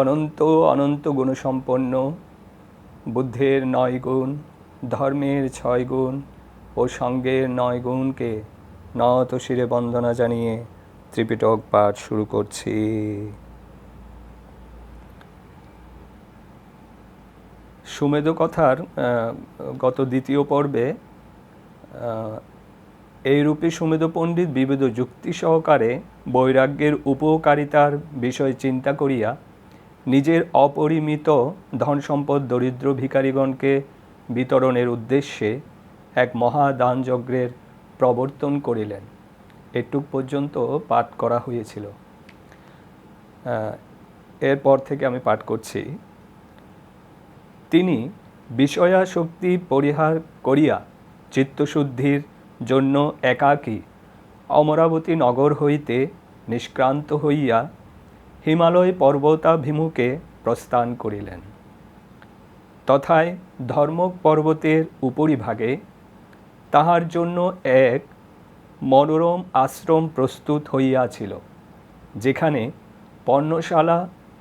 অনন্ত অনন্ত গুণসম্পন্ন। বুদ্ধের নয় গুণ, ধর্মের ছয় গুণ ও সঙ্গের নয় গুণকে নত শিরে বন্দনা জানিয়ে ত্রিপিটক পাঠ শুরু করছি। সুমেধ কথার গত দ্বিতীয় পর্বে এইরূপে সুমেধ পণ্ডিত বিবিধ যুক্তি সহকারে বৈরাগ্যের উপকারিতার বিষয় চিন্তা করিয়া নিজের অপরিমিত ধন সম্পদ দরিদ্র ভিকারীগণকে বিতরণের উদ্দেশ্যে এক মহাদান যজ্ঞের প্রবর্তন করিলেন। এটুক পর্যন্ত পাঠ করা হয়েছিল। এরপর থেকে আমি পাঠ করছি। তিনি বিষয়াশক্তি পরিহার করিয়া চিত্তশুদ্ধির জন্য একাকী অমরাবতী নগর হইতে নিষ্ক্রান্ত হইয়া হিমালয় পর্বতাভিমুখে প্রস্থান করিলেন। তথায় ধর্মক পর্বতের উপরিভাগে তাহার জন্য এক মনোরম আশ্রম প্রস্তুত হইয়াছিল, যেখানে পর্ণশালা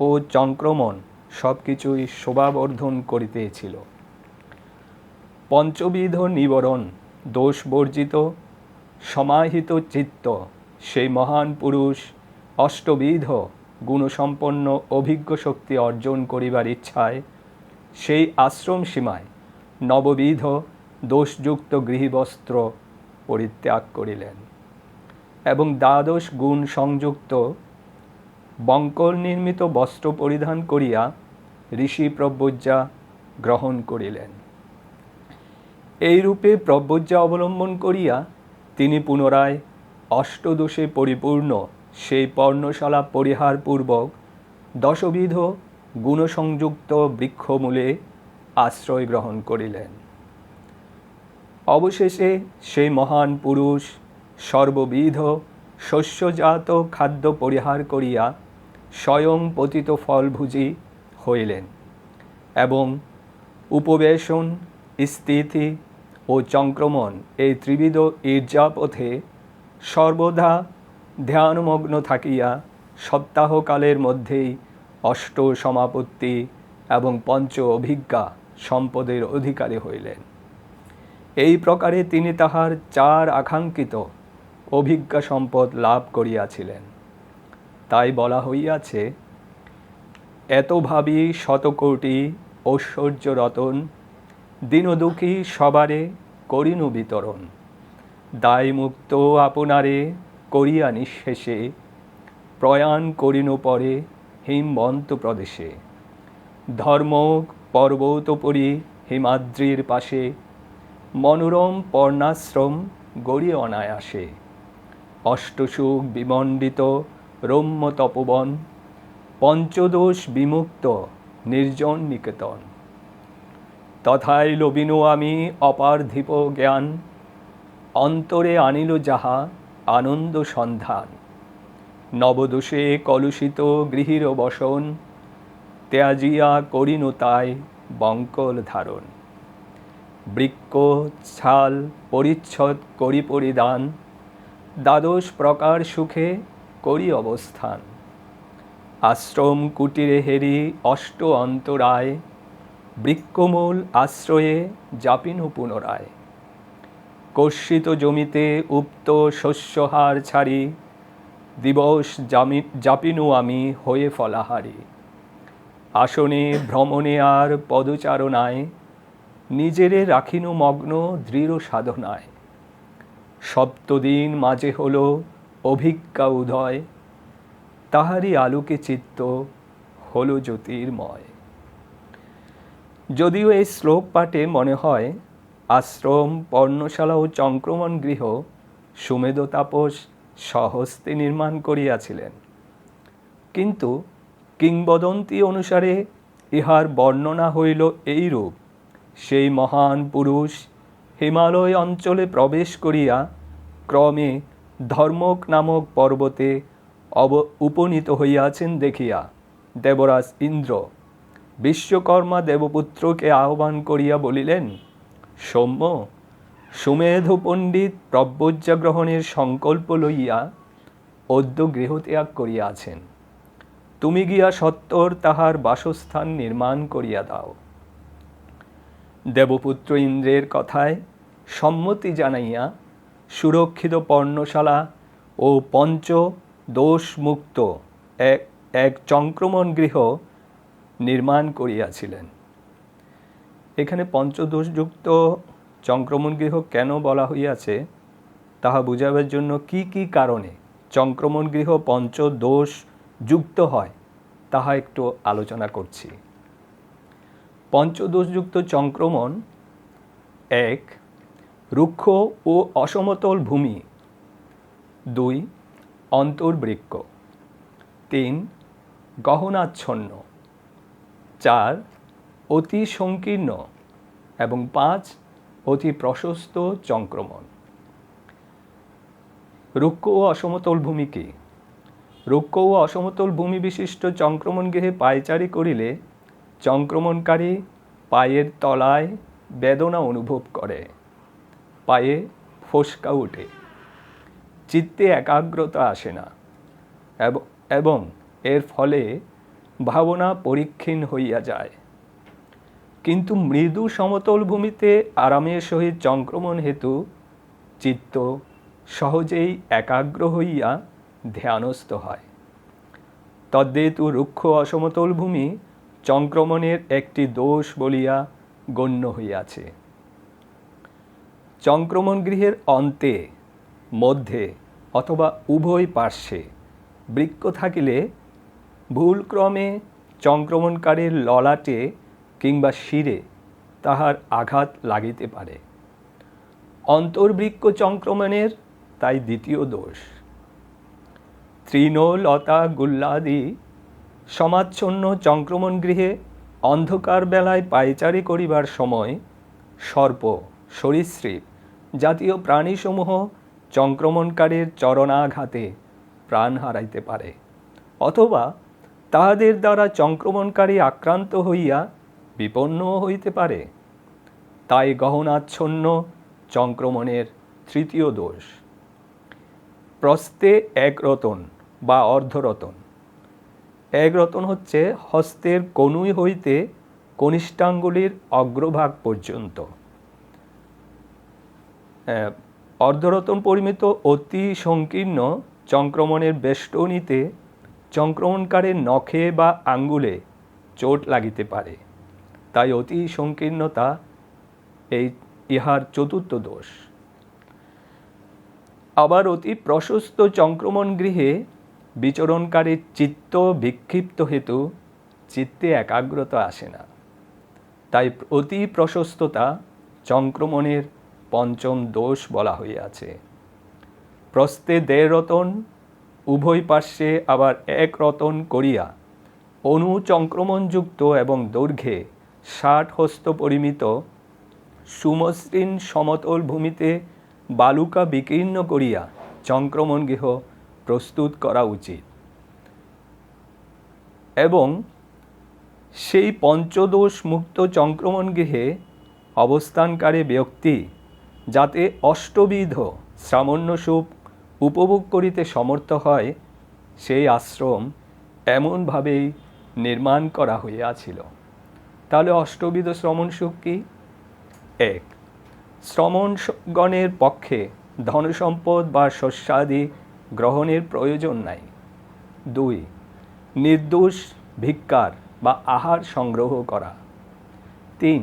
ও চংক্রমণ সব কিছুই শোভাবর্ধন করিতেছিল। পঞ্চবিধ নিবরণ, দোষবর্জিত, সমাহিত চিত্ত, সেই মহান পুরুষ অষ্টবিধ গুণসম্পন্ন অভিজ্ঞ শক্তি অর্জন করিবার ইচ্ছায়, সেই আশ্রম সীমায় নববিধ দোষযুক্ত গৃহবস্ত্র পরিত্যাগ করিলেন এবং দ্বাদশ গুণ সংযুক্ত বঙ্কল নির্মিত বস্ত্র পরিধান করিয়া ঋষি প্রব্রজ্জা গ্রহণ করিলেন। এই রূপে প্রব্রজ্জা অবলম্বন করিয়া তিনি পুনরায় অষ্টদোষে পরিপূর্ণ সেই পর্ণশালা পরিহারপূর্বক দশবিধ গুণসংযুক্ত বৃক্ষমূলে আশ্রয় গ্রহণ করিলেন। অবশেষে সেই মহান পুরুষ সর্ববিধ শস্যজাত খাদ্য পরিহার করিয়া স্বয়ং পতিত ফলভুজি হইলেন এবং উপবেশন, স্থিতি ও চংক্রমণ এই ত্রিবিধ ঈর্জাপথে সর্বদা ধ্যানমগ্ন থাকিয়া সপ্তাহকালের মধ্যেই অষ্ট সমাপত্তি এবং পঞ্চ অভিজ্ঞা সম্পদের অধিকারী হইলেন। এই প্রকারে তিনি তাহার চার আকাঙ্ক্ষিত অভিজ্ঞা সম্পদ লাভ করিয়াছিলেন। তাই বলা হইয়াছে, এত ভাবি শতকোটি ঐশ্বর্য রতন, দীনদুঃখী সবারে করিনু বিতরণ। দায়মুক্ত আপনারে করিয়া নিঃশেষে, প্রয়াণ করিনু পরে হিমবন্ত প্রদেশে। ধর্ম পর্বতপরি হিমাদ্রির পাশে, মনোরম পর্ণাশ্রম গড়িয়ে অনায়াসে। অষ্টসুখ বিমণ্ডিত রম্য তপবন, পঞ্চদোষ বিমুক্ত নির্জন নিকেতন। তথায় লবিনু আমি অপার্ধিপ জ্ঞান, অন্তরে আনিল যাহা আনন্দ সন্ধান। নবদোষে কলুষিত গৃহীর বসন, ত্যাজিয়া করিনু তাই বঙ্কল ধারণ। বৃক্ষ ছাল পরিচ্ছদ করি পরিধান, দ্বাদশ প্রকার সুখে করি অবস্থান। আশ্রম কুটিরে হেরি অষ্ট অন্তরায় বৃক্ষমূল আশ্রয়ে জাপিনু পুনরায়। কর্ষিত জমিতে উক্ত শস্যহার ছাড়ি, দিবস জামি, জাপিনু আমি হয়ে ফলাহারি। আসনে ভ্রমণে আর পদচারণায়, নিজেরে রাখিনু মগ্ন দৃঢ় সাধনায়। সপ্তদিন মাঝে হল অভিজ্ঞা উদয়, তাহারই আলোকে চিত্ত হল জ্যোতির্ময়। যদিও এই শ্লোক পাঠে মনে হয় আশ্রম পর্ণশালা ও চংক্রমণ গৃহ সুমেধ তাপস সহস্তে নির্মাণ করিয়াছিলেন। কিন্তু কিংবদন্তি অনুসারে ইহার বর্ণনা হইল এইরূপ, সেই মহান পুরুষ হিমালয় অঞ্চলে প্রবেশ করিয়া ক্রমে ধর্মক নামক পর্বতে অব উপনীত হইয়াছেন দেখিয়া, দেবরাজ ইন্দ্র। বিশ্বকর্মা দেবপুত্রকে আহ্বান করিয়া বলিলেন সৌম্য, সুমেধ পণ্ডিত প্রব্রজ্জা গ্রহণের সংকল্প লইয়া অদ্য গৃহত্যাগ করিয়াছেন। তুমি গিয়া সত্তর তাহার বাসস্থান নির্মাণ করিয়া দাও। দেবপুত্র ইন্দ্রের কথায় সম্মতি জানাইয়া সুরক্ষিত পর্ণশালা ও পঞ্চ দোষমুক্ত এক এক চংক্রমণ গৃহ নির্মাণ করিয়াছিলেন। এখানে পঞ্চদোষযুক্ত চংক্রমণ গৃহ কেন বলা হইয়াছে, তাহা বুঝাবার জন্য কি কি কারণে চংক্রমণ গৃহ পঞ্চদোষ যুক্ত হয়, তাহা একটু আলোচনা করছি। পঞ্চদোষযুক্ত চংক্রমণ এক, রুক্ষ ও অসমতল ভূমি। দুই, অন্তর্বৃক্ষ। তিন, গহনাচ্ছন্ন। চার অতি সংকীর্ণ এবং পাঁচ, অতি প্রশস্ত চংক্রমণ রুক্ষ ও অসমতল ভূমি কি রুক্ষ ও অসমতল ভূমি বিশিষ্ট চংক্রমণ গৃহে পায়চারি করিলে চংক্রমণকারী পায়ের তলায় বেদনা অনুভব করে। পায়ে ফসকা ওঠে। চিত্তে একাগ্রতা আসে না এবং এর ফলে ভাবনা পরীক্ষীণ হইয়া যায়। কিন্তু মৃদু সমতল ভূমিতে আরামের সহিত চংক্রমণ হেতু চিত্ত সহজেই একাগ্র হইয়া ধ্যানস্থ হয়। তদ্দেতু রুক্ষ অসমতল ভূমি চংক্রমণের একটি দোষ বলিয়া গণ্য হইয়াছে। চংক্রমণ গৃহের অন্তে, মধ্যে অথবা উভয় পার্শ্বে বৃক্ষ থাকিলে ভুলক্রমে চংক্রমণকারীর ললাটে কিংবা শিরে তাহার আঘাত লাগিতে পারে। অন্তর্বৃক্ষ চংক্রমণের তাই দ্বিতীয় দোষ। তৃণ লতা গুল্লাদি সমাচ্ছন্ন চংক্রমণ গৃহে অন্ধকার বেলায় পায়চারি করিবার সময় সর্প, সরীসৃপ জাতীয় প্রাণীসমূহ চংক্রমণকারীর চরণাঘাতে প্রাণ হারাইতে পারে। অথবা তাহাদের দ্বারা চংক্রমণকারী আক্রান্ত হইয়া বিপন্নও হইতে পারে, তাই গহনাচ্ছন্ন চংক্রমণের তৃতীয় দোষ। প্রস্তে এক রতন বা অর্ধরতন এক রতন হচ্ছে হস্তের কনুই হইতে কনিষ্ঠাঙ্গুলির অগ্রভাগ পর্যন্ত। অর্ধরতন পরিমিত অতি সংকীর্ণ চংক্রমণের বেষ্টনীতে চংক্রমণকারের নখে বা আঙ্গুলে চোট লাগিতে পারে। তাই অতি সংকীর্ণতা এই ইহার চতুর্থ দোষ। আবার অতি প্রশস্ত চক্রমণ গৃহে বিচরণকারী চিত্ত বিক্ষিপ্ত হেতু চিত্তে একাগ্রতা আসে না। তাই অতি প্রশস্ততা চংক্রমণের পঞ্চম দোষ বলা হইয়াছে। প্রস্তে দেড় রতন, উভয় পার্শ্বে আবার এক রতন করিয়া অনুচক্রমণযুক্ত এবং দৈর্ঘ্যে ষাট হস্ত পরিমিত সুমসৃণ সমতল ভূমিতে বালুকা বিকীর্ণ করিয়া চংক্রমণ গৃহ প্রস্তুত করা উচিত। এবং সেই পঞ্চদোষ মুক্ত চংক্রমণ গৃহে অবস্থানকারী ব্যক্তি যাতে অষ্টবিধ সুখ উপভোগ করিতে সমর্থ হয়, সেই আশ্রম এমনভাবেই নির্মাণ করা হইয়াছিল। তাহলে অষ্টবিধ শ্রমণ সুখ কি? এক শ্রমণগণের পক্ষে ধনসম্পদ বা শস্যাদি গ্রহণের প্রয়োজন নাই। দুই, নির্দোষ ভিক্ষার বা আহার সংগ্রহ করা। তিন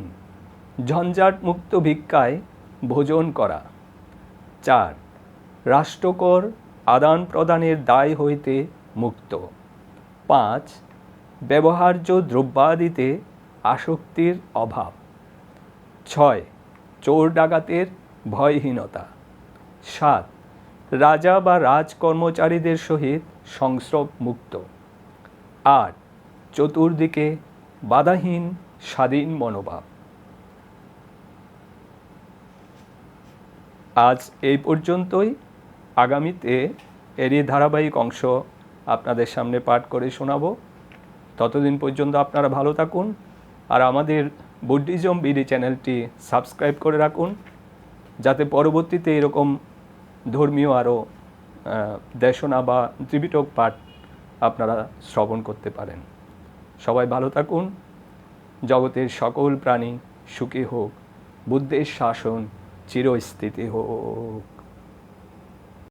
ঝঞ্ঝাটমুক্ত ভিক্ষায় ভোজন করা। চার, রাষ্ট্রকর আদান প্রদানের দায় হইতে মুক্ত। পাঁচ, ব্যবহার্য দ্রব্যাদিতে আসক্তির অভাব। ছয়, চোর ডাকাতের ভয়হীনতা। সাত, রাজা বা রাজকর্মচারীদের সহিত সংস্রব মুক্ত। আট, চতুর্দিকে বাধাহীন স্বাধীন মনোভাব। আজ এই পর্যন্তই। আগামীতে এরই ধারাবাহিক অংশ আপনাদের সামনে পাঠ করে শোনাবো। ততদিন পর্যন্ত আপনারা ভালো থাকুন। আর আমাদের বুদ্ধিজম বিডি চ্যানেলটি সাবস্ক্রাইব করে রাখুন, যাতে পরবর্তীতে এরকম ধর্মীয় আরও দেশনা বা ত্রিপিটক পাঠ আপনারা শ্রবণ করতে পারেন। সবাই ভালো থাকুন। জগতের সকল প্রাণী সুখী হোক, বুদ্ধের শাসন চিরস্থিতি হোক।